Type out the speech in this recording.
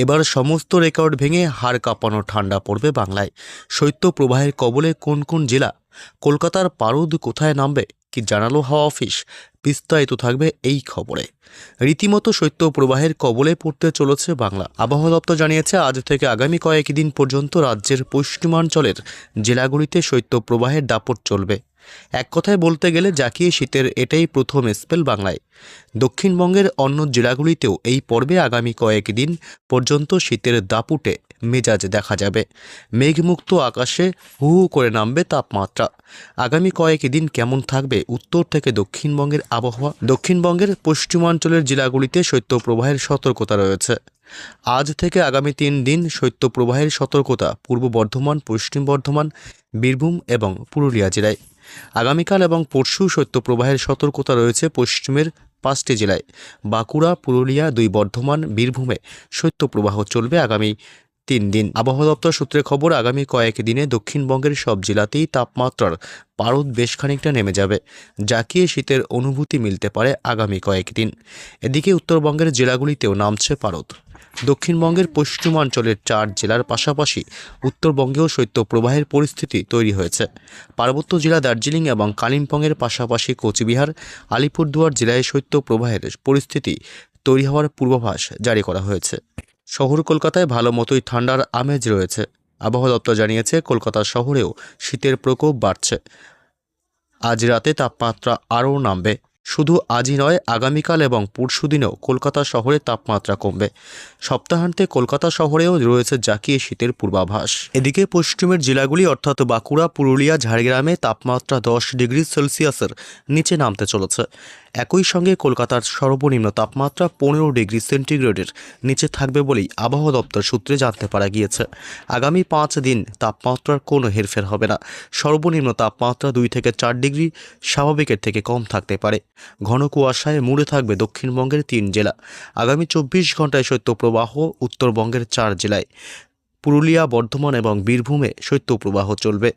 এবার সমস্ত রেকর্ড ভেঙে হাড় কাঁপানো ঠান্ডা পড়বে বাংলায়। শৈত্য প্রবাহের কবলে কোন কোন জেলা? কলকাতার পারদ কোথায় নামবে? কি জানালো হাওয়া অফিস? বিস্তারিত থাকবে এই খবরে। রীতিমতো শৈত্য প্রবাহের কবলে পড়তে চলেছে বাংলা। আবহাওয়া দপ্তর জানিয়েছে, আজ থেকে আগামী কয়েকদিন পর্যন্ত রাজ্যের পশ্চিমাঞ্চলের জেলাগুলিতে শৈত্য প্রবাহের দাপট চলবে। এক কথায় বলতে গেলে জাকিয়ে শীতের এটাই প্রথম স্পেল বাংলায়। দক্ষিণবঙ্গের অন্য জেলাগুলিতেও এই পর্বে আগামী কয়েকদিন পর্যন্ত শীতের দাপুটে মেজাজ দেখা যাবে। মেঘমুক্ত আকাশে হু হু করে নামবে তাপমাত্রা। আগামী কয়েকদিন কেমন থাকবে উত্তর থেকে দক্ষিণবঙ্গের আবহাওয়া? দক্ষিণবঙ্গের পশ্চিমাঞ্চলের জেলাগুলিতে শৈত্যপ্রবাহের সতর্কতা রয়েছে। আজ থেকে আগামী তিন দিন শৈত্যপ্রবাহের সতর্কতা পূর্ব বর্ধমান, পশ্চিম বর্ধমান, বীরভূম এবং পুরুলিয়া জেলায়। আগামীকাল এবং পরশু শৈত্যপ্রবাহের সতর্কতা রয়েছে পশ্চিমের পাঁচটি জেলায়। বাঁকুড়া, পুরুলিয়া দুই বর্ধমান, বীরভূমে শৈত্যপ্রবাহ চলবে আগামী তিন দিন। আবহাওয়া দপ্তর সূত্রে খবর, আগামী কয়েক দিনে দক্ষিণবঙ্গের সব জেলাতেই তাপমাত্রার পারদ বেশ খানিকটা নেমে যাবে জাকিয়ে শীতের অনুভূতি মিলতে পারে আগামী কয়েকদিন এদিকে উত্তরবঙ্গের জেলাগুলিতেও নামছে পারদ। দক্ষিণবঙ্গের পশ্চিমাঞ্চলের চার জেলার পাশাপাশি উত্তরবঙ্গেও শৈত্যপ্রবাহের পরিস্থিতি তৈরি হয়েছে। পার্বত্য জেলা দার্জিলিং এবং কালিম্পংয়ের পাশাপাশি কোচবিহার, আলিপুরদুয়ার জেলায় শৈত্যপ্রবাহের পরিস্থিতি তৈরি হওয়ার পূর্বাভাস জারি করা হয়েছে। শহর কলকাতায় ভালো মতোই ঠান্ডার আমেজ রয়েছে। আবহাওয়া দপ্তর জানিয়েছে কলকাতা শহরেও শীতের প্রকোপ বাড়ছে। আজ রাতে তাপমাত্রা আরও নামবে। শুধু আজই নয়, আগামীকাল এবং পরশুদিনেও কলকাতা শহরে তাপমাত্রা কমবে। সপ্তাহান্তে কলকাতা শহরেও রয়েছে জাকিয়ে শীতের পূর্বাভাস। এদিকে পশ্চিমের জেলাগুলি অর্থাৎ বাঁকুড়া, পুরুলিয়া, ঝাড়গ্রামে তাপমাত্রা দশ ডিগ্রি সেলসিয়াসের নিচে নামতে চলেছে। একই সঙ্গে কলকাতার সর্বনিম্ন তাপমাত্রা পনেরো ডিগ্রি সেন্টিগ্রেডের নিচে থাকবে বলেই আবহাওয়া দপ্তর সূত্রে জানতে পারা গিয়েছে। আগামী পাঁচ দিন তাপমাত্রার কোনো হেরফের হবে না। সর্বনিম্ন তাপমাত্রা দুই থেকে চার ডিগ্রি, স্বাভাবিকের থেকে কম থাকতে পারে। ঘন কুয়াশায় মুড়ে থাকবে দক্ষিণবঙ্গের তিন জেলা। আগামী চব্বিশ ঘন্টায় শৈত্যপ্রবাহ উত্তরবঙ্গের চার জেলায়। পুরুলিয়া, বর্ধমান এবং বীরভূমে শৈত্যপ্রবাহ চলবে।